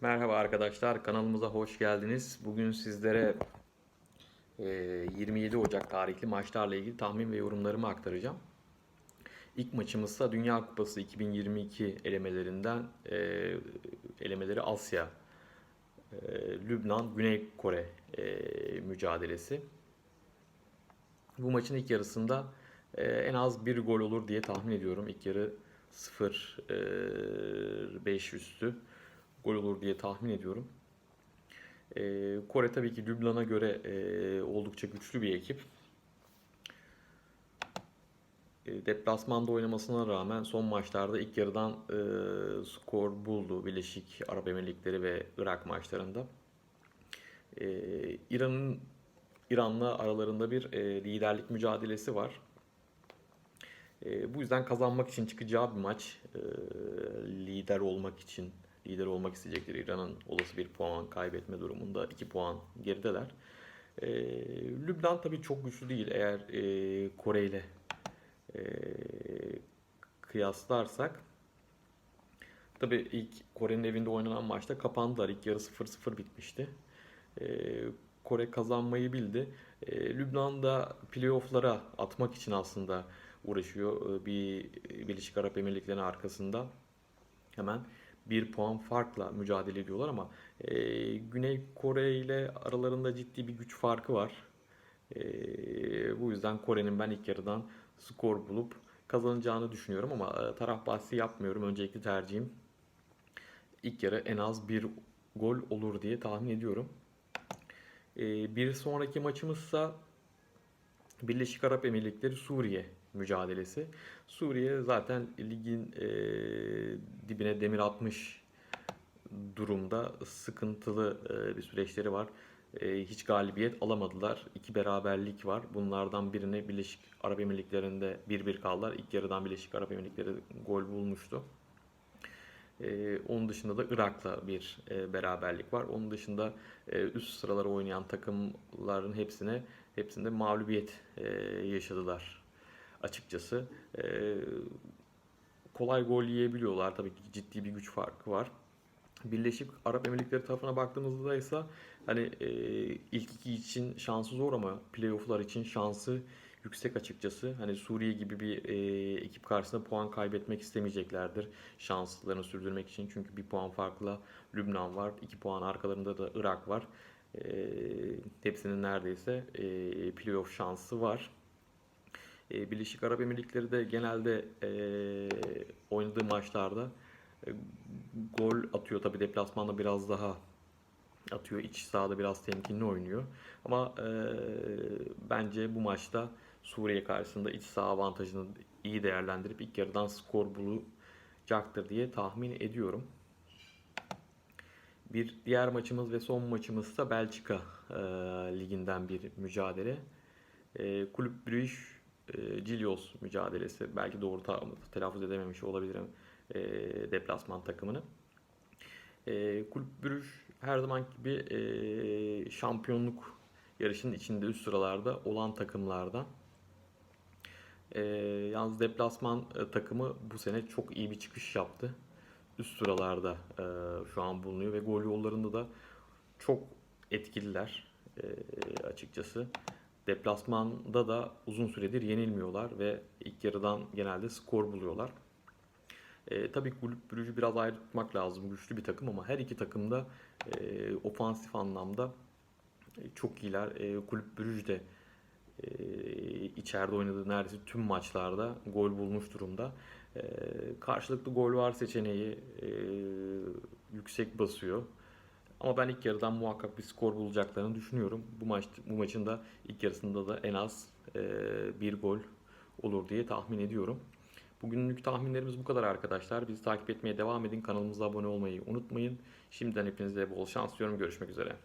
Merhaba arkadaşlar, kanalımıza hoş geldiniz. Bugün sizlere e, 27 Ocak tarihli maçlarla ilgili tahmin ve yorumlarımı aktaracağım. İlk maçımızsa Dünya Kupası 2022 elemelerinden e, elemeleri Asya, e, Lübnan, Güney Kore e, mücadelesi. Bu maçın ilk yarısında e, en az bir gol olur diye tahmin ediyorum. İlk yarı 0-5 üstü gol olur diye tahmin ediyorum. E, Kore tabii ki Lübnan'a göre e, oldukça güçlü bir ekip. E, deplasmanda oynamasına rağmen son maçlarda ilk yarıdan e, skor buldu Birleşik Arap Emirlikleri ve Irak maçlarında. E, İran'ın İran'la aralarında bir e, liderlik mücadelesi var. E, bu yüzden kazanmak için çıkacağı bir maç. E, lider olmak için, lider olmak isteyecektir. İran'ın olası bir puan kaybetme durumunda 2 puan gerideler. E, Lübnan tabii çok güçlü değil eğer e, Kore ile e, kıyaslarsak. Tabii ilk Kore'nin evinde oynanan maçta kapandılar. İlk yarı 0-0 bitmişti. E, Kore kazanmayı bildi. E, Lübnan da playoff'lara atmak için aslında uğraşıyor. E, bir Birleşik Arap Emirlikleri'nin arkasında hemen bir puan farkla mücadele ediyorlar ama e, Güney Kore ile aralarında ciddi bir güç farkı var. E, bu yüzden Kore'nin ben ilk yarıdan skor bulup kazanacağını düşünüyorum ama e, taraf bahsi yapmıyorum. Öncelikli tercihim ilk yarı en az bir gol olur diye tahmin ediyorum. E, bir sonraki maçımızsa Birleşik Arap Emirlikleri Suriye mücadelesi. Suriye zaten ligin e, dibine demir atmış durumda. Sıkıntılı e, bir süreçleri var. E, hiç galibiyet alamadılar. İki beraberlik var. Bunlardan birini Birleşik Arap Emirlikleri'nde 1-1 kaldılar. İlk yarıdan Birleşik Arap Emirlikleri gol bulmuştu. Ee, onun dışında da Irak'la bir e, beraberlik var. Onun dışında e, üst sıralara oynayan takımların hepsine hepsinde mağlubiyet e, yaşadılar açıkçası. E, kolay gol yiyebiliyorlar. Tabii ki ciddi bir güç farkı var. Birleşik Arap Emirlikleri tarafına baktığımızda ise hani e, ilk iki için şansı zor ama playoff'lar için şansı yüksek açıkçası. Hani Suriye gibi bir e, ekip karşısında puan kaybetmek istemeyeceklerdir şanslarını sürdürmek için. Çünkü bir puan farkla Lübnan var. iki puan arkalarında da Irak var. E, hepsinin neredeyse e, playoff şansı var. E, Birleşik Arap Emirlikleri de genelde e, oynadığı maçlarda e, gol atıyor. Tabi deplasmanda biraz daha atıyor. İç sahada biraz temkinli oynuyor. Ama e, bence bu maçta Suriye karşısında iç saha avantajını iyi değerlendirip ilk yarıdan skor bulacaktır diye tahmin ediyorum. Bir diğer maçımız ve son maçımız ise Belçika e, liginden bir mücadele. E, Kulüp Brugge e, Cilios mücadelesi. Belki doğru ta- telaffuz edememiş olabilirim e, deplasman takımını. E, Kulüp Brugge her zaman gibi e, şampiyonluk yarışının içinde üst sıralarda olan takımlardan. E, yalnız deplasman e, takımı bu sene çok iyi bir çıkış yaptı. Üst sıralarda e, şu an bulunuyor ve gol yollarında da çok etkililer e, açıkçası. Deplasmanda da uzun süredir yenilmiyorlar ve ilk yarıdan genelde skor buluyorlar. E, tabii Kulüp Brugge'ü biraz ayrı tutmak lazım. Güçlü bir takım ama her iki takım da e, ofansif anlamda e, çok iyiler. E, Kulüp Brugge de e, içeride oynadığı neredeyse tüm maçlarda gol bulmuş durumda. E, karşılıklı gol var seçeneği e, yüksek basıyor. Ama ben ilk yarıdan muhakkak bir skor bulacaklarını düşünüyorum. Bu maç bu maçın da ilk yarısında da en az e, bir gol olur diye tahmin ediyorum. Bugünlük tahminlerimiz bu kadar arkadaşlar. Bizi takip etmeye devam edin. Kanalımıza abone olmayı unutmayın. Şimdiden hepinize bol şans diliyorum. Görüşmek üzere.